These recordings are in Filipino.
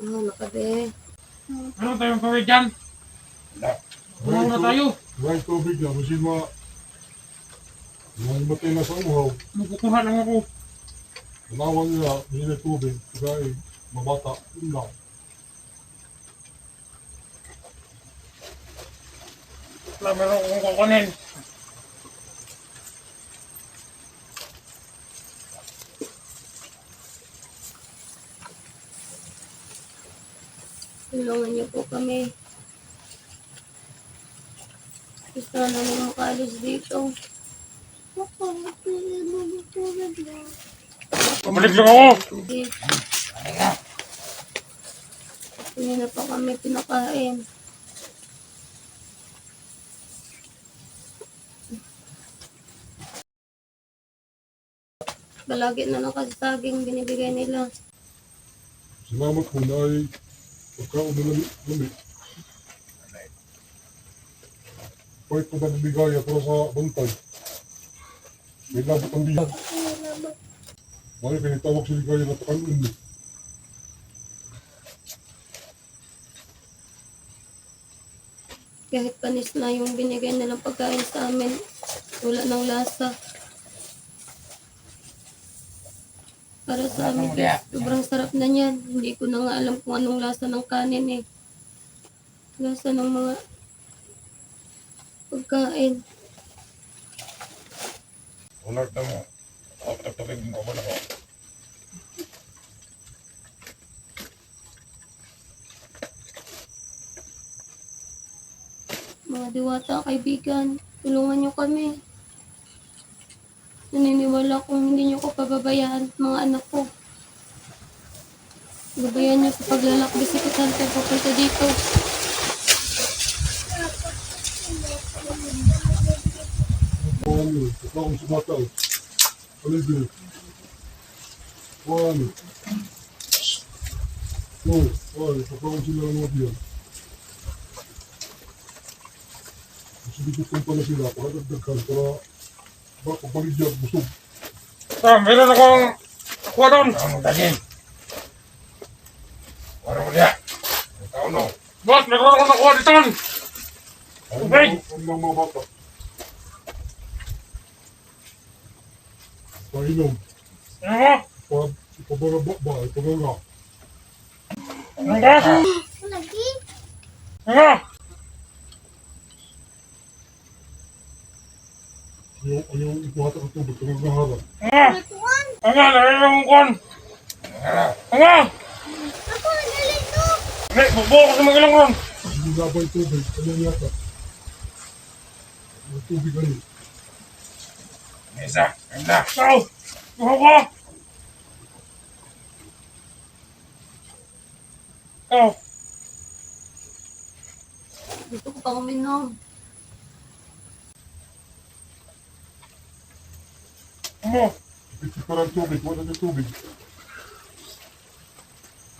Ano, nakabe. Ano tayong gawin dyan? Bumaw na tayo. May tubig na, kasi ma... Mahimatay na sa uhaw. Magkukuha lang ako. Tanawan niya, hindi na tubig. Kaya mabata, yun lang. Wala meron akong kukunin. Tulungan niyo po kami. Gusto na namin makaalis dito. Pabalik lang ako. Hindi. Hindi na pa kami pinakain. Balagi na lang kasi saging binibigay nila. Salamat po na lami. lami. Pwede ko ba nabigay para sa bantay? May labot ang diyan. Mali pinitawag si Ligaya na pakanon mo. Kahit panis na yung binigay nilang pagkain sa amin, wala ng lasa. Para sa amin, sobrang sarap na niyan. Hindi ko na nga alam kung anong lasa ng kanin eh. Lasa ng mga pagkain. Ulat na mo. Ako tapagin mo ako na ako. Mga diwata, kaibigan, tulungan niyo kami. Naniniwala kong hindi niyo ko pababayaan mga anak ko. Gabayan niyo sa paglalakbay sa kasante papunta dito. Ano, pagkaon sa bataw. Paligid. Ano? Oh, ay, pagkaon sila ng mga diyan. Kasi dito kung pala sila, pakadagdagan para ba, papaligyan, busog. Ah, meron akong kuha doon. Ang daging. Wala mo niya. Ikaw no. Boss, meron akong nakuha dito. Ano Okay. ang mga bata? Painom. Ano mo? Pag ipabaraba ba, ipaganga. Ano ba? Ano? Ayaw, ayaw ipuhata ang tubig, pagangahara. Ano? Ano? Narinig akong kuhan. Ano? Ako, nalito! Hindi, bubuo ko sa mga ilang ron. Hindi labay tubig, ano yata? Ang tubig ano? Isa, ganda. Ikaw, kuha ko. Ikaw, Gusto ko pa uminom. Ano? Ipit pa ng tubig, wala ng tubig.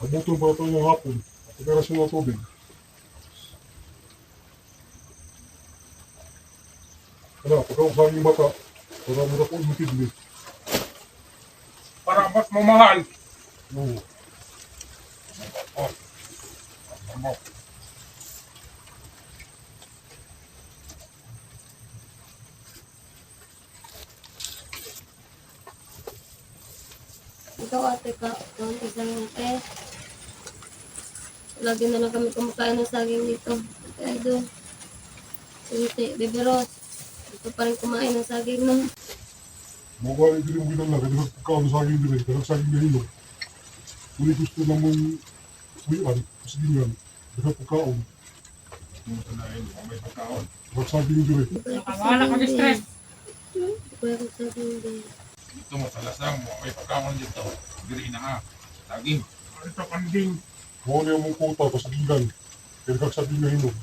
Abutin pa ito ng hapon, pagkarasyon ng tubig. Ano, pagkakasahin yung bata, para mura po yung. Para mas mamahal. Oo. Ano? Ikaw ate ka, ang isang ate. Lagi na lang kami kumakain ng saging dito. Ate Edo. Ate, Bebe Ros. Gusto pa rin kumain ng saging no. Mga hindi rin mo ginala, kasi nagkakaon sa akin din, kaya sa akin nahilo. Kung gusto na mong uwian, kasi ganyan, kasi pagkaon, Ito na yun, may pagkaon. wag sa akin din. Nakawala ka stress. Kuya ko saging din. Ito mo sa lasang mo, may pagkaon dito. Diri na ha. Saging. Ito kanding. Mga niya mong kota, kasagigan, kaya nagkakasabi na hinog.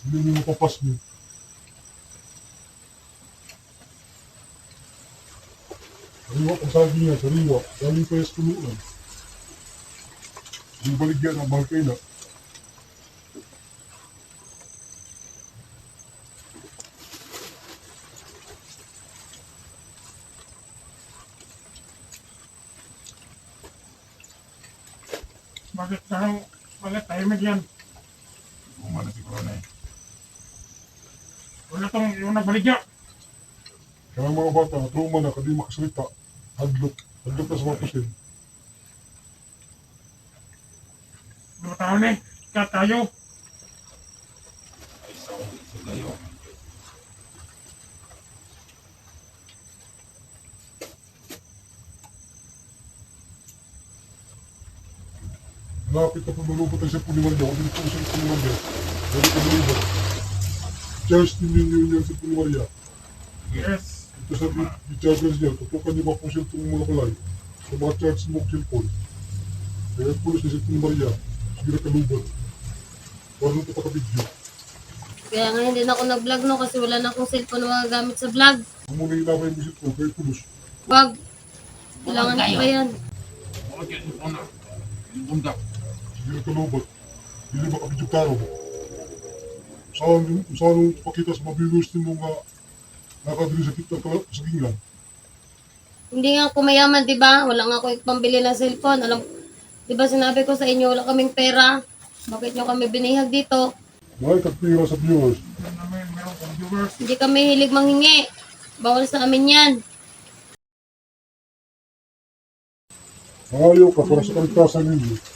Hindi mo mapapas niyo. Sariwa ang sabi niya, sariwa, galing pa yung tuluan. Yung baligyan ang mahal kayo na. Bakit parang, bakit tahimik yan? Umano si Corona eh. Wala tong yung nagbaligya. Kaya ang mga bata, trauma na, kadi makasalita. Hadlok. Hadlok na sa mga pusin. Dua tahun eh, kat tayo. Ay, sa sa kayo. Lapit na pumalubot ang sa Pulimaria. Huwag dito sa Pulimaria. Dali ka malubot. Charles din yun yun yung sa Pulimaria. Yes. Ito sa i-chargers niya. Tutukan niyo ba kung siya itong mga balay. Sa mga charge mo cellphone. Kaya ang pulis na sa Pulimaria. Sige na kalubot. Para nung papakabidyo. Kaya nga hindi na ako nag-vlog no kasi wala na akong cellphone na magagamit sa vlog. Kung muna ilabay mo cellphone, kaya pulis. Wag. Kailangan ko pa yan. Huwag yan si Corona. Yung bundak. Sige na kalubot. Hindi ba kabidyo taro mo? Saan yung saan yung pakita sa mabilos din mo nga nakadiri sa kita sa gingan. Hindi nga ako mayaman, di ba? Wala nga ako pambili ng cellphone. Alam, di ba sinabi ko sa inyo, wala kaming pera. Bakit nyo kami binihag dito? May kagpira sa viewers. Hindi kami hilig manghingi. Bawal sa amin yan. Ayaw ka para sa kaligtasan ninyo.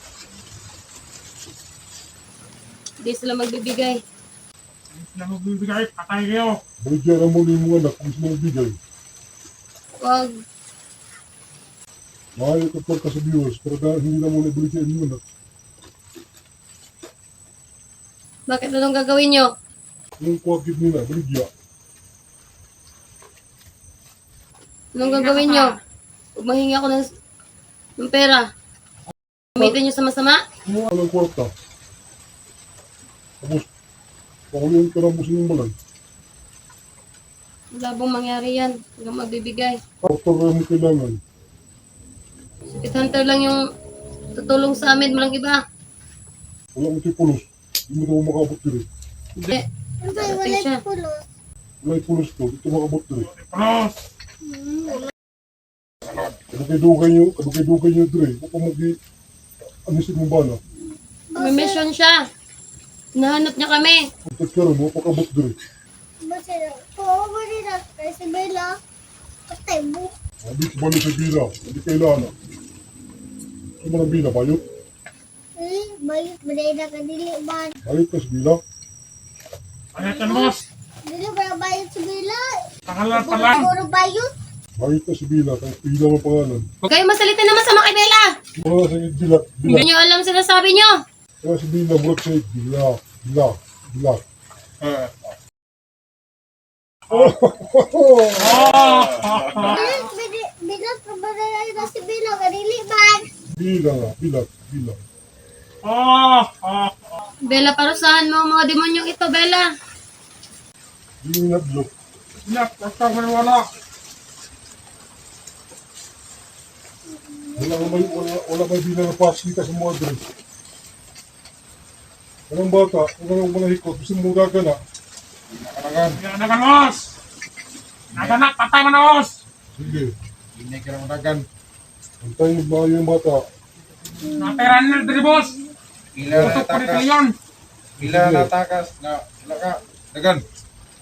Hindi sila magbibigay. Hindi sila magbibigay, patay kayo. Baligyan mo ni mga anak kung gusto mo bigay. Wag. Ayaw ka para sa viewers para dahil hindi na mo na baligyan mo anak. Bakit anong gagawin nyo? Yung kuwagid nila, baligyan. Anong gagawin nyo? Huwag manghingi ako ng, ng pera. Gamitin nyo sa masama? Walang kwarta. Tapos, pakulihan ka ng musin yung balay. Wala bang mangyari yan. Hanggang magbibigay. Kwarta na mo kailangan. Pit hunter lang yung tutulong sa amin. Walang iba. Wala mo pulos. Hindi mo na makabot diri. Hindi. Darating wala siya. pulos. Wala yung pulos to. Dito makabot diri. Plus, Kado kay dugay nyo, kado kay dugay nyo diri. Kung pa magi, anisin mo bala. May mission siya. Nahanap niya kami. Kung tagkaroon mo, pakabot na. Oo, wala na. Kasi Bella. Patay mo. Sabi ko balo sa bila. Hindi kailangan. Ano ang bila, bayot? Eh, bayot. Balay na ka dili ba? Bayot ka sa bila. ayat yan boss. Dili ba bayot sa Bella? Tangalan pa lang. Puro bayot. Bayot ka sa bila. Kaya pila mo pangalan. Kayo masalita naman sa mga kay Bella. Wala sa bila. Bila. Hindi nyo alam sinasabi nyo. Kaya sa bila, murag sa bila. Bila. Bila. Ah, Bilat, bilat, bilat. Pabalay na si Bella. Kadili ba? Bila nga. Bila. Bila. Ah, ah, Bella, parusahan mo ang mga demonyong ito, Bella. Hindi mo nadlok. Yak, basta wala. Wala ka may, wala, wala may bila na paskita sa mga dress. Anong bata, kung anong mga hikot, gusto mo ka na. nakarangan. Naganos. Naganak, patay mo na boss. Sige. Hindi ka lang dagan. Antayin mo maayo yung bata. Nateran nila diri boss. Pila na takas. Pila na takas. Na, pila ka. Dagan.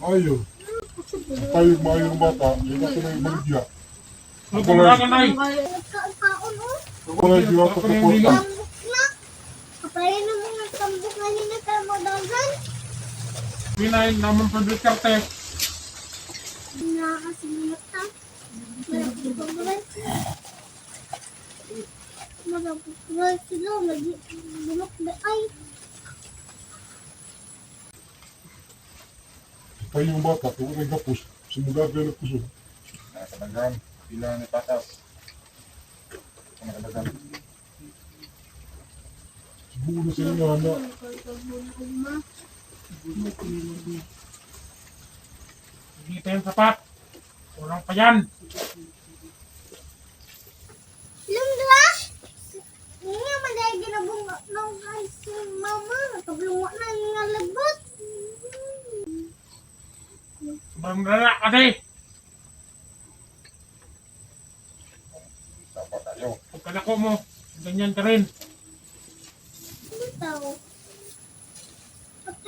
Maayo. Antayin mo maayo yung bata. Yung bata na yung ay. Nagkaon oh. Ako na yung diwata sa kwarta. Tambok na. Kaparin na mga tambok na nila ka mo dagan. Pinay naman public karte. Nakakasimulat ka. Malapit Malapit sila. Lagi. Bulok na ay. Antayin yung bata. Kung anong gapos. Sumugaga na puso. Nasa dagan. Pila na takas. Kung nakadagan. Siguro na sila nga na. Hindi pa yung sapat. Kulang pa yan. Lumdra! Nga maday ginabong ay si mama. Kablungo na nga labot. Sobrang lala kasi. Pagkalako mo, ganyan ka rin. Ano? Patay ko mo. Ito, ito sa bakit na ako.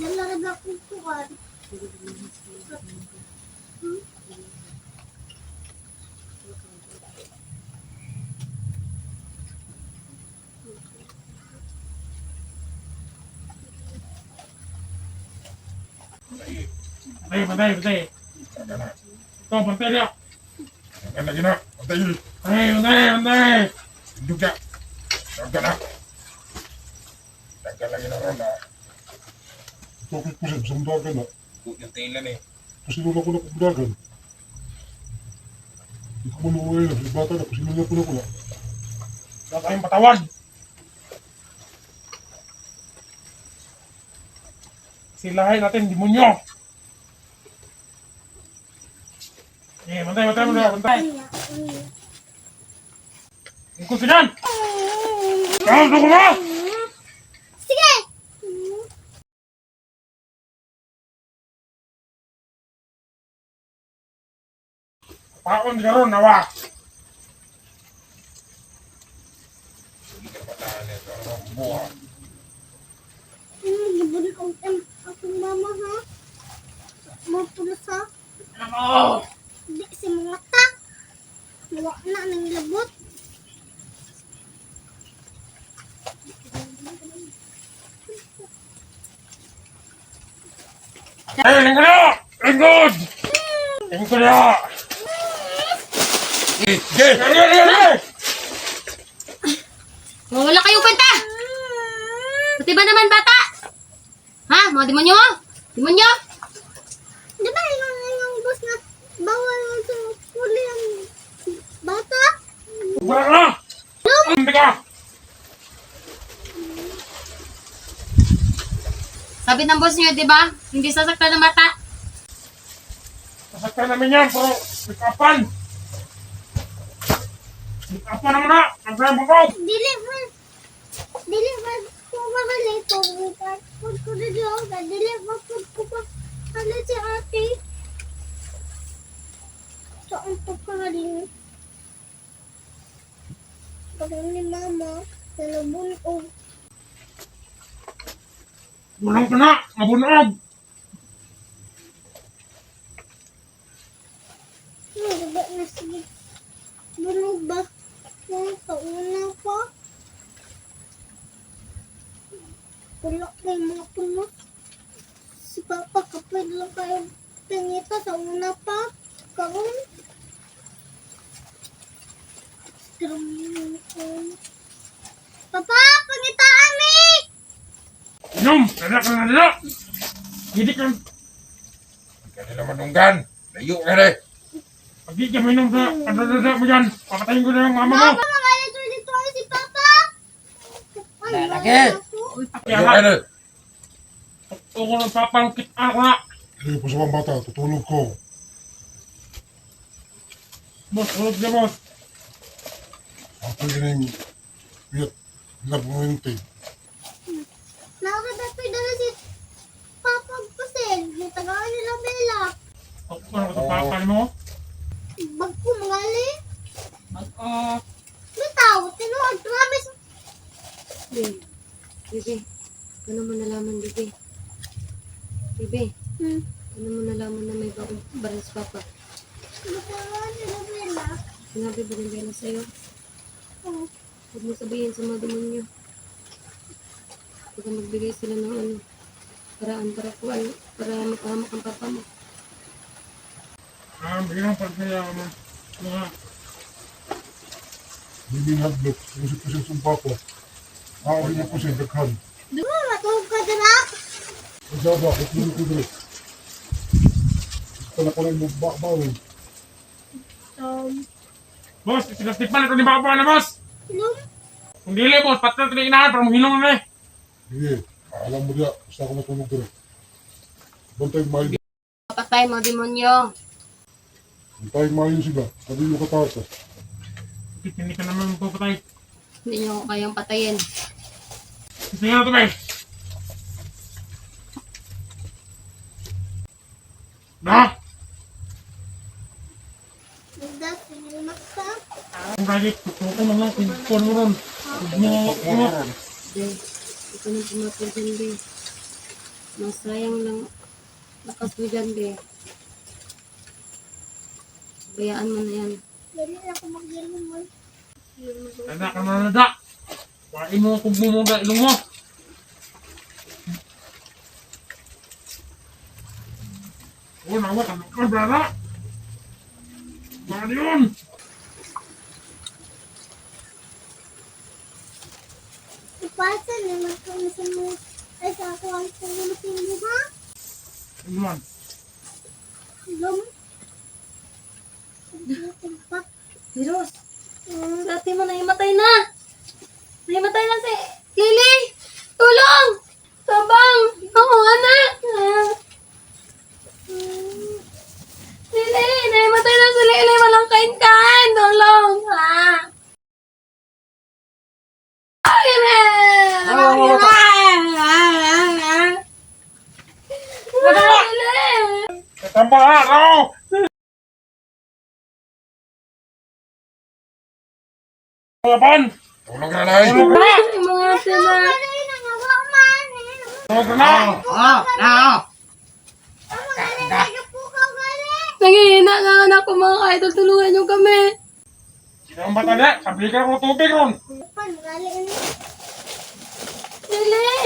Dala rin akong kuwan. Patay, patay, patay. Na. Ito, patay niya. Na gina. Patay yun. Patay, patay. Indog ka. Taga na. Taga na gina ron na. Bakit siya, sa dagan na. Yung tila ni. Kasi nung ako na kumdagan. Hindi ko manuwi na, sa bata na, kasi nung ako na ko na. Wala tayong patawad. Silahin natin, demonyo. Eh, bantay, bantay, bantay, bantay. Ikaw sinan! Ko mo! Sige! Paon ka ron, nawa. Hindi ka pataan ito. Ano? Buha. Hmm, gibon ang em akong mama ha. Mapulas ha. Ano? Di si mga ta. Nawa na labot. Eh, lingkod na! Lingkod! Lingkod na! Eh, Jay! Lingkod na! Lingkod na! Wala kayong kwenta! Pati ba naman bata? Ha? Mga demonyo? Demonyo? Di ba yung, yung boss na bawal sa huli ang bata? Wala ka na! Hindi ka! Sabi ng boss niyo, di ba? Hindi sasaktan ng bata. Sasaktan namin yan, pero ikapan! Ikapan naman na! Ang kaya mo ko! Dili ba? Kung makalito, pag ko na diyo, ba pag ko pa hala si ate? Saan po ka rin? Pag ni mama, nalabunog. Bulang ka na! Mabunog! Ano ba na sige? Bunog ba? Mga kauna pa? Wala kayo mga puno. Si Papa kapag lang kayo pangita sa una pa. Kaon. Papa, pangitaan ni! Inom! Kaya ka na nila! Hindi ka... Hindi ka nila manunggan. Layo ka rin. Pag di ka minom sa kadadada mo yan, papatayin ko na yung mama mo! Papa, magalit ulit ako si Papa! Ay, Lalaki. Layo ka rin. ako ng papangkit ako na! Hindi po sa mga bata, tutulog ko. Boss, ulog niya boss! Ako yun yung wiyat, nagmuhinti. Nakakadapoy dala si Papa Pasel. Yung tagaan nila Bella. Ako na ito papal mo? Bag ko mangali. Oo. Bitaw, tinuod. Promise. Bibi. Bibi. Paano mo nalaman, Bibi? Bibi. Hmm. Paano mo nalaman na may bagong baril sa papa? Tagaan nila Bella. Sinabi ba ng Bella sa'yo? Oh. Huwag mo sabihin sa mga demonyo. Huwag kang magbigay sila ng ano, paraan para po ano, para makahamak ang papa mo. Ah, bigyan ng pagkaya mo. Mga... Hindi hadlok, President ng Papa. Aarin niya po siya, daghan. Di ba matulog ka dala? Ang dada, tutulog ko dito. Kala ko lang ba bawal. Um, Boss, sinastipan ito ni Papa na boss! Kung dili boss, patay ito inahan para mahilong na eh! Sige, alam mo diya, basta ako matulog dito. Bantay mayo, Papatay mga demonyo. bantay mayo sila. Sabi yung katata. Hindi ka naman magpapatay. Hindi niyo ako kayang patayin. Gusto ito eh? Na! That's Sinilmak ka. Ang galit, tutukan mo lang, pintuan mo ron. Huwag mo, Puro ron. Ito na pumapil dyan, be. Masayang lang lakas mo dyan, be. Bayaan mo na yan. Dali na ako mag-ilong mo. Anak ka na nada. Pain mo, tugmo mo ba ilong mo. Oh, nawa, tanong ka, brada. Ano yun? Ko na sa mga ay ako ang pangulutin mo ha? Ano man? Lum. Tumpak. Virus, sa ate mo nahimatay na. Nahimatay na si Lily. Tulong! Tabang! Oo, anak! Lily, nahimatay na si Lily. Walang kain-kain. Tulong! Ah! Lily! Lily! Tamba ha, no! Mga pan! Tulog na lang. Tulog na! Yung mga ate na. Ano yun ang awa man? Tulog na! Ang mga nalagay po ka gali. Nangihina nga anak ko mga idol. Tulungan niyo kami. Sino ang bata niya? Sabi ka ini. Lily!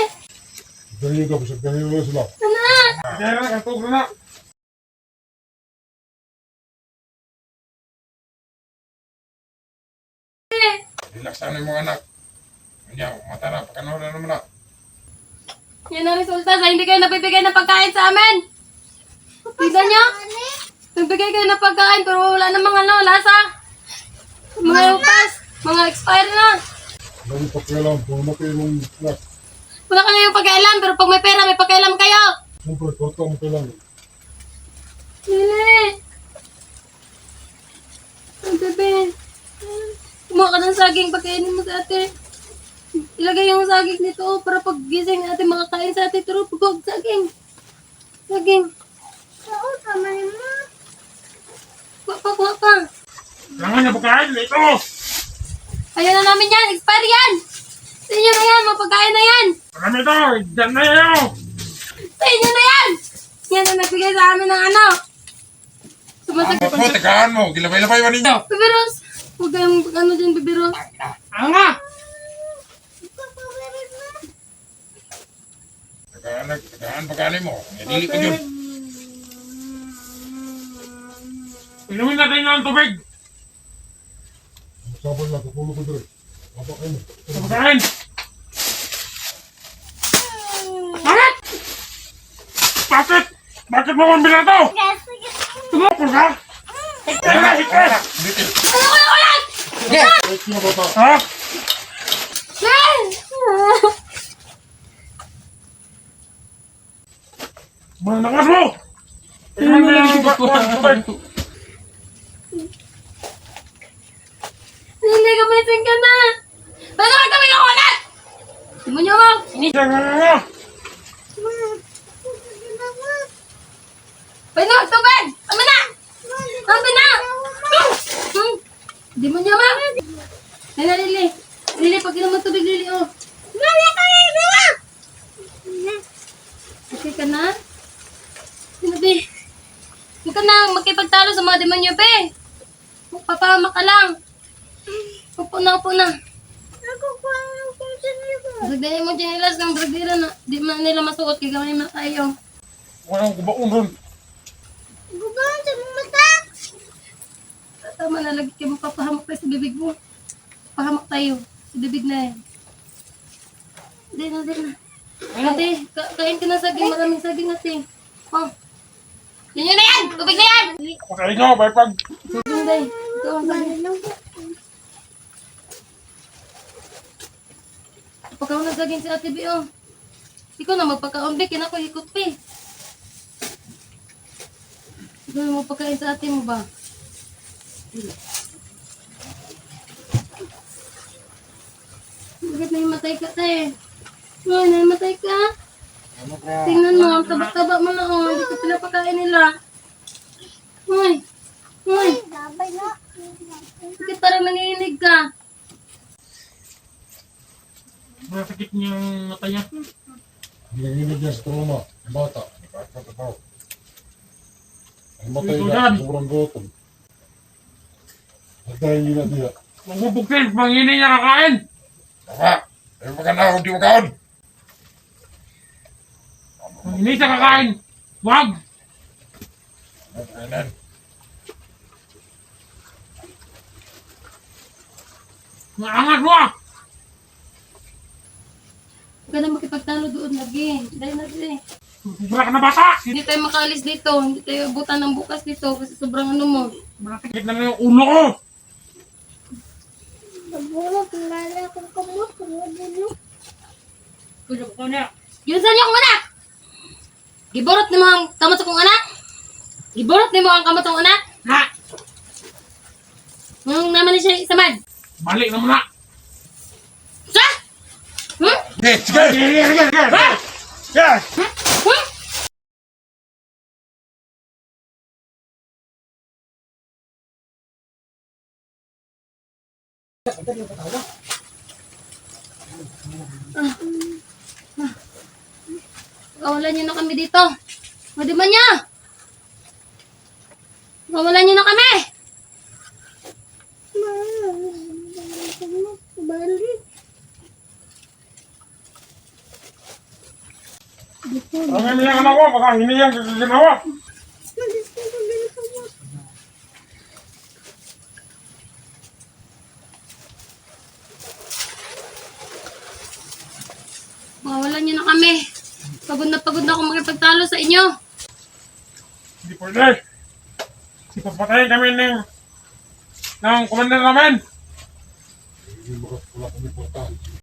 Ganyan ka, basta ganyan lang sila. Anak! Kaya na, katulog na! Relax lang yung mga anak. Kanya, mata na. Pakanood na naman na. Yan ang resulta sa hindi kayo nabibigay ng pagkain sa amin. Tignan. Gali. Nagbigay kayo ng pagkain pero wala namang ano, lasa. Mga upas. Mga expire na. Lagi pakialam, kung namatay mong anak, Wala ka ngayong pagkailan pero pag may pera, may pagkailan kayo. siyempre, kwarta mo kailangan. Lili. Ang bebe. Kumuha ka ng saging pagkainin mo sa ate. Ilagay yung saging nito oh, para pag gising natin makakain sa ate. Turo, pagod, saging. Saging. Oo, tama ni mo. Kuha pa, kuha pa. Kailangan niya pagkain, ito! Ayan na namin yan, expire yan. Sa inyo na yan, mapagkain na yan. Marami ito! Diyan na yun! Sa inyo na yan. Yan ang nagbigay sa amin ng ano. Sumasakit. Ambot mo, tagaan mo. Gilabay-labay mo ninyo. Bibiros. Huwag kayong ano dyan, bibiros. Papawirin mo. Tagaan, tagaan pagkali mo. Dili ko yun. Inumin natin ng tubig! Saban lang, katulog ko dire. Apa kayo mo? Pagkain! Bakit? Bakit? Bakit mo kong binato? Tumapol ka? Hikay na, hikay! Dito. Kahit siya bata, Ha? Malakas mo! Tingnan mo yung tubig! Hindi ka missing ka na. Bakit kami ka ulit? Timo niyo mo. Tingnan mo! Painog, tubig. Tama na. Tama na. Hmm. Di mo niyo ma. Nana, Lili. Lili, pag inom mo tubig, Lili, oh. Gali ka rin mo. Okay ka na? Sinabi. Huwag ka na makipagtalo sa mga demonyo, be. Papahama ka lang. Upo na, upo na. Ako ko ang pinsan mo. Sagdahin mo chinilas ng bragdira na di man nila masuot kay gamay na tayo. Walang kubaon ron. Gubahan sa mga mata. Tama na lagi kayo mapapahamak tayo sa bibig mo. Pahamak tayo sa bibig na yan. Di na, di na. Ate, ka kain ka na saging. Maraming saging ate. Oh. Yan yun na yan! Tubig na yan! Pagkain nyo, may pag... Saging day. Ito ang saging. Pagkaon ng saging si ate B, oh. Ikaw na magpagkaumbik, yan ako ikot pa eh. Ikaw mo pagkain sa atin mo ba? Bakit nahimatay ka tayo? Ay, nahimatay ka? Tingnan mo, ang tabak-tabak mo na oh. Hindi ko pinapakain nila. Uy! Uy! Bakit parang nanginig ka? Masakit niya yung mata niya sa trauma. Ang bata. Nakakatapaw. Ang matay na. Sobrang gutom. At dahil yun na diya. Magbubuksin, panginin niya kakain. Tama. Ay maganda, hindi magkaon. Panginin siya kakain. Wag! Kainan. Maangat mo ah! Ka na makipagtalo doon lagi. Dahil na eh. Sobra ka na bata! Hindi tayo makaalis dito. Hindi tayo abutan ng bukas dito kasi sobrang ano mo. Malatikit na lang yung ulo ko! Nabulog, lala akong kamot. Tulog ko niya. Yun sa niyo kong anak! Giborot ni mo ang kamot sa kong anak? Giborot ni mo ang kamot sa kong anak? Ha! Nung naman ni siya isamad. Balik na muna! Sa? Sige, sige, sige! Ha! Yes. Hmm? Kawalan niyo na kami dito. Madiman niya! Kawalan niyo na kami! Balik. Ang hiniyan ka na ko, baka hiniyan ka ginawa. Kawalan niyo na kami. Pagod na pagod na ako makipagtalo sa inyo. Hindi pwede. Ipapatayin kami ng ng commander namin. Hindi maka- wala kami portal.